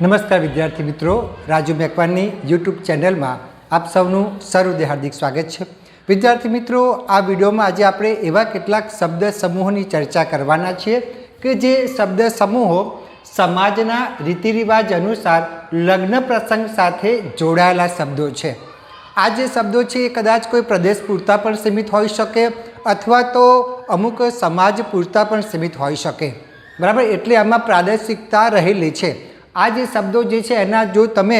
નમસ્કાર વિદ્યાર્થી મિત્રો, રાજુ મેકવાનની યુટ્યુબ ચેનલમાં આપ સૌનું સર્વદે હાર્દિક સ્વાગત છે. વિદ્યાર્થી મિત્રો, આ વિડીયોમાં આજે આપણે એવા કેટલાક શબ્દ સમૂહોની ચર્ચા કરવાના છીએ કે જે શબ્દ સમૂહો સમાજના રીતિરિવાજ અનુસાર લગ્ન પ્રસંગ સાથે જોડાયેલા શબ્દો છે. આ જે શબ્દો છે એ કદાચ કોઈ પ્રદેશ પૂરતા પણ સીમિત હોઈ શકે અથવા તો અમુક સમાજ પૂરતા પણ સીમિત હોઈ શકે. બરાબર? એટલે આમાં પ્રાદેશિકતા રહેલી છે. આ જે શબ્દો જે છે, એના જો તમે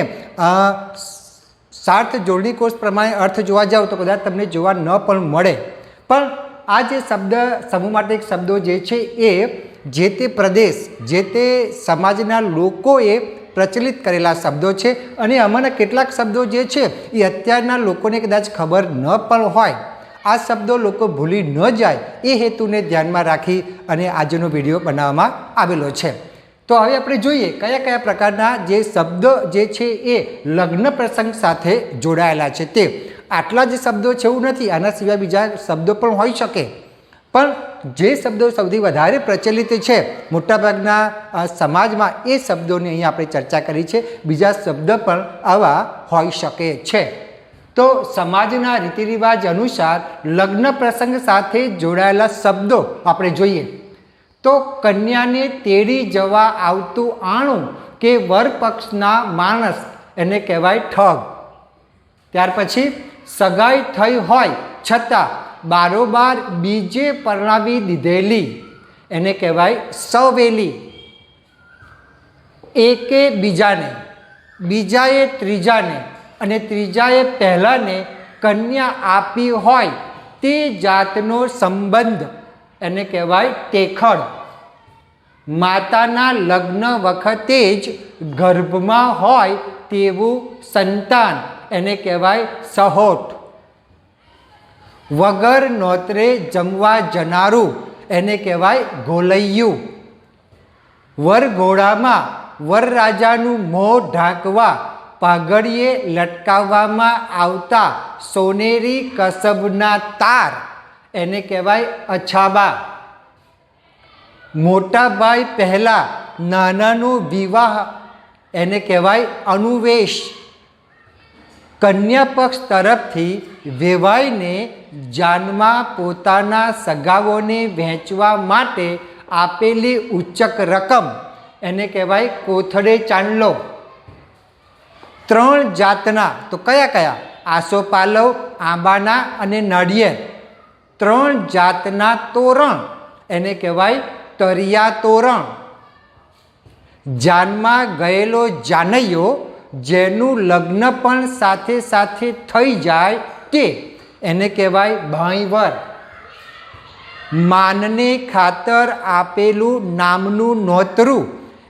સાર્થ જોડણી કોર્સ પ્રમાણે અર્થ જોવા જાઓ તો કદાચ તમને જોવા ન પણ મળે. પણ આ જે શબ્દ, સમૂહ માટે એક શબ્દો જે છે એ, જે તે પ્રદેશ, જે તે સમાજના લોકોએ પ્રચલિત કરેલા શબ્દો છે અને આમાંના કેટલાક શબ્દો જે છે એ અત્યારના લોકોને કદાચ ખબર ન પણ હોય. આ શબ્દો લોકો ભૂલી ન જાય એ હેતુને ધ્યાનમાં રાખી અને આજનો વીડિયો બનાવવામાં આવેલો છે. તો હવે આપણે જોઈએ કયા કયા પ્રકારના જે શબ્દ જે છે એ લગ્ન પ્રસંગ સાથે જોડાયેલા છે તે. આટલા જ શબ્દો છે એવું નથી, આના સિવાય બીજા શબ્દો પણ હોઈ શકે. પણ જે શબ્દો સૌથી વધારે પ્રચલિત છે, મોટાભાગના સમાજમાં એ શબ્દોની અહીં આપણે ચર્ચા કરી છે. બીજા શબ્દ પણ આવા હોઈ શકે છે. તો સમાજના રીતિરિવાજ અનુસાર લગ્ન પ્રસંગ સાથે જોડાયેલા શબ્દો આપણે જોઈએ. તો કન્યાને તેડી જવા આવતું આણું કે વરપક્ષના માણસ, એને કહેવાય ઠગ. ત્યાર પછી સગાઈ થઈ હોય છતાં બારોબાર બીજે પરણાવી દીધેલી, એને કહેવાય સવેલી. એકે બીજાને, બીજાએ ત્રીજાને અને ત્રીજાએ પહેલાંને કન્યા આપી હોય તે જાતનો સંબંધ એને કહેવાય તેખડ. માતાના લગ્ન વખતે જ ગર્ભમાં હોય તેવું સંતાન, એને કહેવાય સહોટ. વગર નોતરે જમવા જનારું, એને કહેવાય ગોલૈયું. વરઘોડામાં વરરાજાનું મોં ઢાંકવા, પાઘડીએ લટકાવવામાં આવતા સોનેરી કસબના તાર. એને કહેવાય અછાબા. મોટા ભાઈ પહેલાં નાનાનો વિવાહ એને કહેવાય અનુવેશ. કન્યા પક્ષ તરફથી વેવાઈને જાનમાં પોતાના સગાઓને વહેંચવા માટે આપેલી ઉચ્ચક રકમ એને કહેવાય કોથળે ચાંદલો. ત્રણ જાતના, તો કયા કયા? આસોપાલવ આંબાના અને નળિયેર. ત્રણ જાતના તોરણ. એને કહેવાય તરિયા તોરણ જાનમાં ગયેલો જાનૈયો, જેનું લગ્ન પણ સાથે સાથે થઈ જાય તે એને કહેવાય ભાઈવર. માનને ખાતર આપેલું નામનું નોતરું.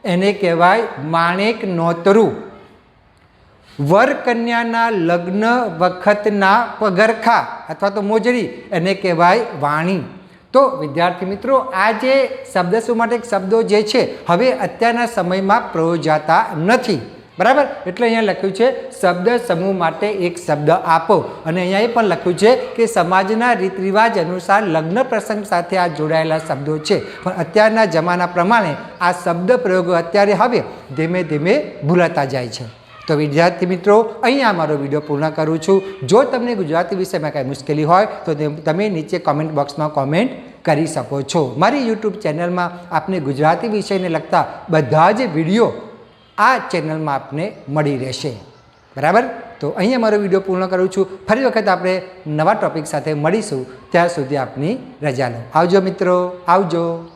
એને કહેવાય માણેક નોતરું. વર કન્યાના લગ્ન વખતના પગરખા અથવા તો મોજડી, એને કહેવાય વાણી. તો વિદ્યાર્થી મિત્રો, આ જે શબ્દ શું માટે શબ્દો જે છે, હવે અત્યારના સમયમાં પ્રયોજાતા નથી. બરાબર? એટલે અહીંયા લખ્યું છે, શબ્દ સમૂહ માટે એક શબ્દ આપો. અને અહીંયા એ પણ લખ્યું છે કે, સમાજના રીત રિવાજ અનુસાર લગ્ન પ્રસંગ સાથે આ જોડાયેલા શબ્દો છે. પણ અત્યારના જમાના પ્રમાણે આ શબ્દ પ્રયોગો અત્યારે હવે ધીમે ધીમે ભૂલાતા જાય છે. તો વિદ્યાર્થી મિત્રો, અહીંયા મારો વીડિયો પૂર્ણ કરું છું. જો તમને ગુજરાતી વિષયમાં કાંઈ મુશ્કેલી હોય, તો તમે નીચે કોમેન્ટ બોક્સમાં કોમેન્ટ કરી શકો છો. મારી યુટ્યુબ ચેનલમાં આપને ગુજરાતી વિષયને લગતા બધા જ વીડિયો આ ચેનલમાં આપને મળી રહેશે. બરાબર? તો અહીંયા મારો વીડિયો પૂર્ણ કરું છું. ફરી વખત આપણે નવા ટોપિક સાથે મળીશું. ત્યાં સુધી આપની રજા આવજો મિત્રો. આવજો.